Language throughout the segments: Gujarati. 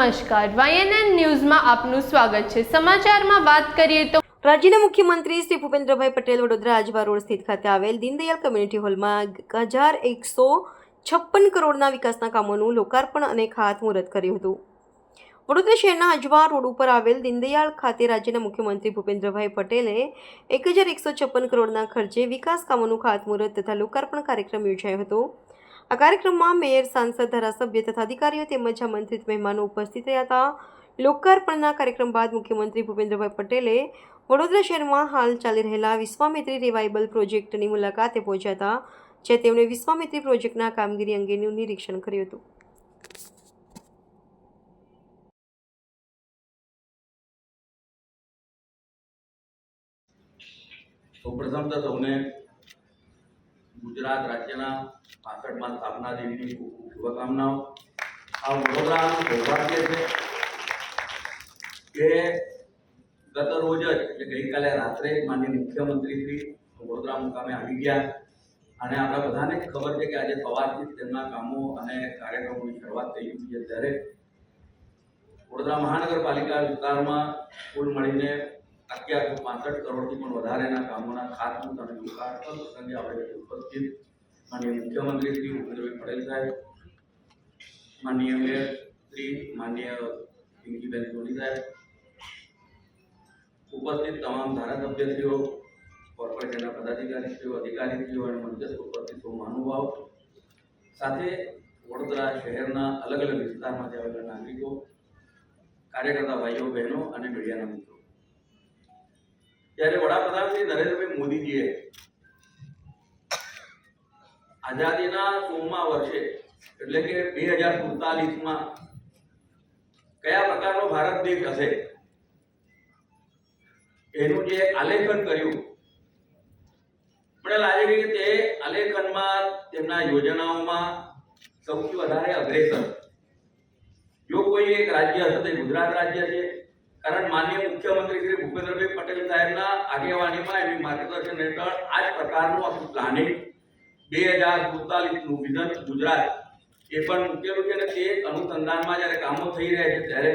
નમસ્કાર. વાયએનએન ન્યૂઝમાં આપનું સ્વાગત છે. સમાચારમાં વાત કરીએ તો રાજ્યના મુખ્યમંત્રી શ્રી ભૂપેન્દ્રભાઈ પટેલ વડોદરા આજવા રોડ સ્થિત ખાતે આવેલ દીનદયાળ કમ્યુનિટી હોલમાં હજાર એકસો છપ્પન કરોડના વિકાસના કામોનું લોકાર્પણ અને ખાતમુહૂર્ત કર્યું હતું. વડોદરા શહેરના અજવા રોડ ઉપર આવેલ દીનદયાળ ખાતે રાજ્યના મુખ્યમંત્રી ભૂપેન્દ્રભાઈ પટેલે એક હજાર એકસો છપ્પન કરોડના ખર્ચે વિકાસ કામોનું ખાતમુહૂર્ત તથા લોકાર્પણ કાર્યક્રમ યોજાયો હતો. આ કાર્યક્રમમાં મેયર, સાંસદ, ધારાસભ્ય તથા અધિકારીઓ તેમજ આમંત્રિત મહેમાનો ઉપસ્થિત રહ્યા હતા. લોકાર્પણના કાર્યક્રમ બાદ મુખ્યમંત્રી ભૂપેન્દ્રભાઈ પટેલે વડોદરા શહેરમાં હાલ ચાલી રહેલા વિશ્વામિત્રી રિવાઇબલ પ્રોજેક્ટની મુલાકાતે પહોંચ્યા હતા જ્યાં તેમણે વિશ્વામિત્રી પ્રોજેક્ટના કામગીરી અંગેનું નિરીક્ષણ કર્યું હતું. સૌપ્રથમ તો સૌને ગુજરાત રાજ્યના પાસઠમાં સ્થાપના દિનની ખૂબ ખૂબ શુભકામનાઓ. આ વડોદરાનું સૌભાગ્ય છે કે ગત રોજ જ, એટલે ગઈકાલે રાત્રે જ માનનીય મુખ્યમંત્રી વડોદરા મુકામે આવી ગયા. અને આપણા બધાને ખબર છે કે આજે સવારથી તેમના કામો અને કાર્યક્રમોની શરૂઆત થઈ ચૂકી છે. ત્યારે વડોદરા મહાનગરપાલિકા વિસ્તારમાં કુલ મળીને અગિયારસો પાસઠ કરોડથી પણ વધારેના કામોના ખાતમુહૂર્ત અને લોકાર્પણ પ્રસંગે આપણે ઉપસ્થિત માનનીય મુખ્યમંત્રી શ્રી ભૂપેન્દ્રભાઈ પટેલ સાહેબ માનનીય મેયર શ્રી માનનીય પિંકીબેન સોની સાહેબ ઉપસ્થિત તમામ ધારાસભ્યશ્રીઓ કોર્પોરેશનના પદાધિકારીશ્રીઓ અધિકારીશ્રીઓ અને મંચસ્થ ઉપસ્થિત સૌ મહાનુભાવ સાથે વડોદરા શહેરના અલગ અલગ વિસ્તારમાંથી આવેલા નાગરિકો કાર્યકર્તા ભાઈઓ બહેનો અને મીડિયાના મિત્રો ત્યારે વડાપ્રધાન શ્રી નરેન્દ્રભાઈ મોદીજીએ આઝાદીના સોમમા વર્ષે, એટલે કે બે હજાર સુડતાલીસમાં કયા પ્રકારનો ભારત દેશ હશે? એનું જે આલેખન કર્યું, મને લાગે છે કે તે આલેખનમાં તેમના યોજનાઓમાં સૌથી વધારે અગ્રેસર જો કોઈ એક રાજ્ય હશે તે ગુજરાત રાજ્ય છે કારણ માનનીય મુખ્યમંત્રી શ્રી ભૂપેન્દ્રભાઈ પટેલ સાહેબના આગેવાનીમાં એની માર્ગદર્શન હેઠળ આ જ પ્રકારનું આખું પ્લાનિંગ બે હજાર સુડતાલીસનું વિઝન ગુજરાત એ પણ મૂકેલું છે અને તે અનુસંધાનમાં જ્યારે કામો થઈ રહ્યા છે ત્યારે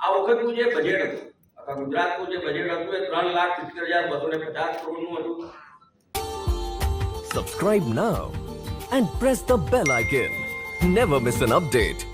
આ વખતનું જે બજેટ હતું, આખા ગુજરાતનું જે બજેટ હતું એ ત્રણ લાખ સિત્તેર હજાર બસો ને પચાસ કરોડનું હતું subscribe now and press the bell icon never miss an update.